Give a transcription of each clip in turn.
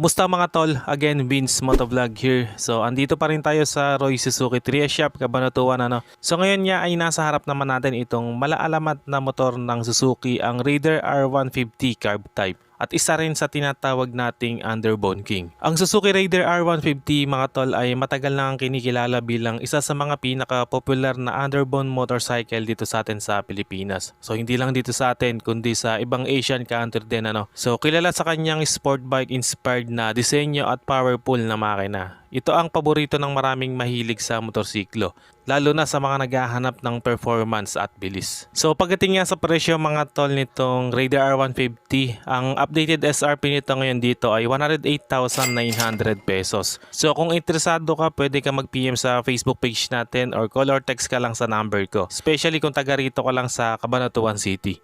Kamusta mga tol? Again, Vince Motovlog here. So, andito pa rin tayo sa Roy Suzuki Tria Shop, Cabanatuan. Ano? So, ngayon nga ay nasa harap naman natin itong malaalamat na motor ng Suzuki, ang Raider R150 Carb Type at isa rin sa tinatawag nating Underbone King. Ang Suzuki Raider R150 mga tol ay matagal na ang kinikilala bilang isa sa mga pinaka-popular na underbone motorcycle dito sa atin sa Pilipinas. So hindi lang dito sa atin kundi sa ibang Asian country din ano. So kilala sa kanyang sport bike inspired na disenyo at powerful na makina. Ito ang paborito ng maraming mahilig sa motorsiklo, lalo na sa mga naghahanap ng performance at bilis. So pagdating nga sa presyo mga tol nitong Raider R150, ang updated SRP nito ngayon dito ay 108,900 pesos. So kung interesado ka, pwede ka mag-PM sa Facebook page natin or call or text ka lang sa number ko. Especially kung taga rito ka lang sa Cabanatuan City.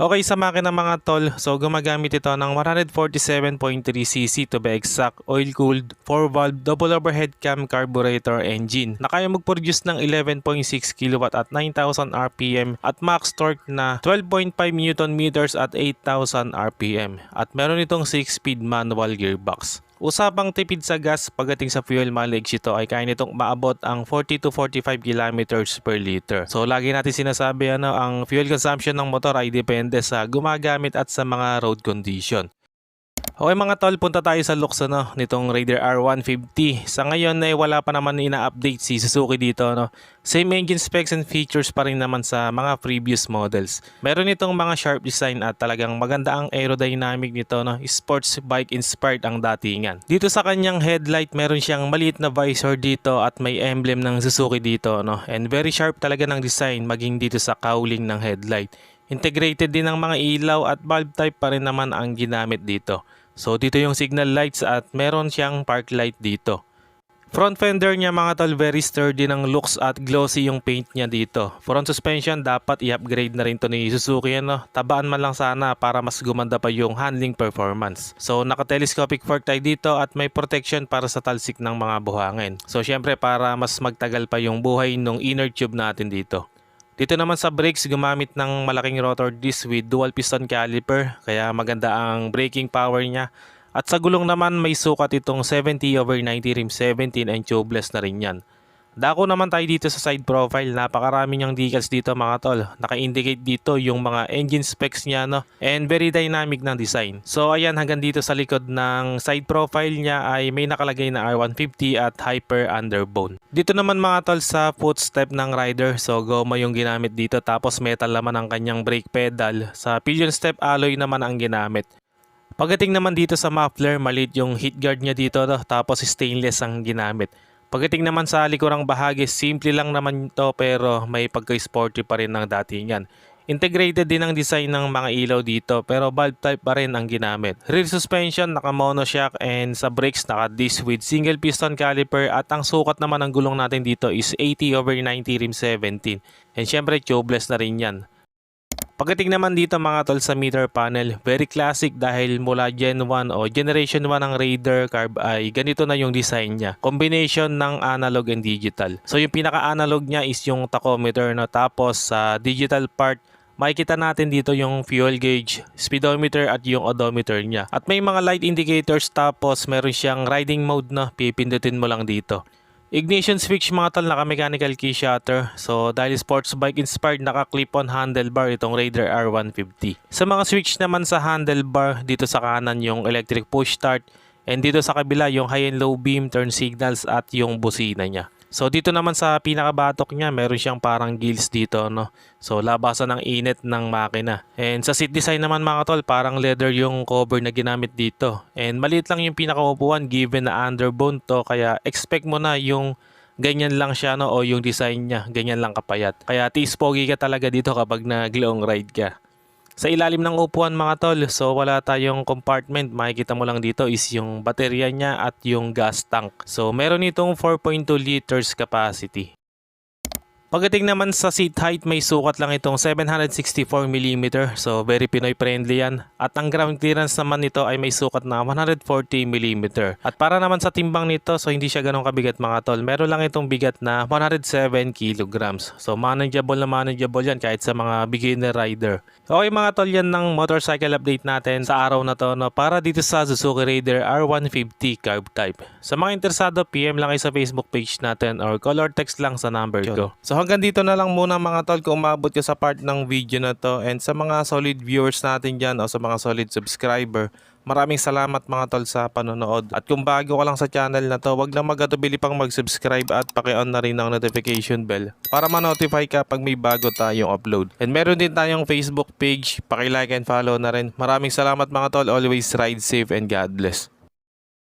Okay, sa makina mga tol, so gumagamit ito ng 147.3cc to be exact, oil-cooled, 4-valve, double overhead cam carburetor engine na kaya mag-produce ng 11.6 kW at 9,000 RPM at max torque na 12.5 Nm at 8,000 RPM at meron itong 6-speed manual gearbox. Usapang tipid sa gas pagdating sa fuel mileage ito ay kaya nitong maabot ang 40 to 45 kilometers per liter. So lagi natin sinasabi ano, ang fuel consumption ng motor ay depende sa gumagamit at sa mga road condition. Okay mga tol, punta tayo sa looks ano, nitong Raider R150. Sa ngayon ay wala pa naman ina-update si Suzuki dito. No? Same engine specs and features pa rin naman sa mga previous models. Meron itong mga sharp design at talagang maganda ang aerodynamic nito. No? Sports bike inspired ang datingan. Dito sa kanyang headlight, meron siyang maliit na visor dito at may emblem ng Suzuki dito. No? And very sharp talaga ng design maging dito sa cowling ng headlight. Integrated din ang mga ilaw at bulb type pa rin naman ang ginamit dito. So dito yung signal lights at meron siyang park light dito. Front fender niya mga tol very sturdy ng looks at glossy yung paint niya dito. Front suspension dapat i-upgrade na rin to ni Suzuki ano. Tabaan man lang sana para mas gumanda pa yung handling performance. So naka-telescopic fork tayo dito at may protection para sa talsik ng mga buhangin. So syempre para mas magtagal pa yung buhay ng inner tube natin dito. Dito naman sa brakes, gumamit ng malaking rotor disc with dual piston caliper, kaya maganda ang braking power niya. At sa gulong naman, may sukat itong 70 over 90 rim 17 and tubeless na rin yan. Dako naman tayo dito sa side profile, napakarami niyang decals dito mga tol. Naka-indicate dito yung mga engine specs niya no and very dynamic ng design. So ayan hanggang dito sa likod ng side profile niya ay may nakalagay na R150 at Hyper Underbone. Dito naman mga tol sa footstep ng rider, so goma yung ginamit dito tapos metal naman ang kanyang brake pedal. Sa pillion step alloy naman ang ginamit. Pagdating naman dito sa muffler, maliit yung heat guard niya dito no? tapos stainless ang ginamit. Pagdating naman sa likurang bahagi, simple lang naman to pero may pagka-sporty pa rin ng datingan. Integrated din ang design ng mga ilaw dito pero bulb type pa rin ang ginamit. Rear suspension, naka monoshock and sa brakes naka disc with single piston caliper at ang sukat naman ng gulong natin dito is 80 over 90 rim 17. And syempre tubeless na rin yan. Pagdating naman dito mga tol sa meter panel, very classic dahil mula Gen 1 o Generation 1 ng Raider Carb ay ganito na yung design niya. Combination ng analog and digital. So yung pinaka-analog niya is yung tachometer no tapos sa digital part makikita natin dito yung fuel gauge, speedometer at yung odometer niya. At may mga light indicators tapos meron siyang riding mode na pipindutin mo lang dito. Ignition switch mga tol naka mechanical key shutter. So dahil sports bike inspired naka clip on handlebar itong Raider R150. Sa mga switch naman sa handlebar dito sa kanan yung electric push start and dito sa kabila yung high and low beam turn signals at yung busina niya. So dito naman sa pinakabatok niya, meron siyang parang gills dito, no. So labasan ng init ng makina. And sa seat design naman mga tol, parang leather yung cover na ginamit dito. And maliit lang yung pinakaupuan given na underbone to, kaya expect mo na yung ganyan lang siya no o yung design niya, ganyan lang kapayat. Kaya tis pogi ka talaga dito kapag nag-long ride ka. Sa ilalim ng upuan mga tol, so wala tayong compartment. Makikita mo lang dito is yung baterya niya at yung gas tank. So meron itong 4.2 liters capacity. Pagdating naman sa seat height, may sukat lang itong 764mm. So very Pinoy friendly yan. At ang ground clearance naman nito ay may sukat na 140mm. At para naman sa timbang nito, so hindi siya ganun kabigat mga tol. Meron lang itong bigat na 107 kilograms. So manageable na manageable yan kahit sa mga beginner rider. Okay mga tol, yan ng motorcycle update natin sa araw na to no, para dito sa Suzuki Raider R150 Carb Type. Sa mga interesado, PM lang kayo sa Facebook page natin or call or text lang sa number ko. So hanggang dito na lang muna mga tol kung umabot ka sa part ng video na to and sa mga solid viewers natin dyan o sa mga solid subscriber, Maraming salamat mga tol sa panonood. At kung bago ka lang sa channel na to, wag lang magatubili pang mag-subscribe at paki-on na rin ang notification bell para ma-notify ka pag may bago tayong upload. And meron din tayong Facebook page, paki-like and follow na rin. Maraming salamat mga tol. Always ride safe and God bless.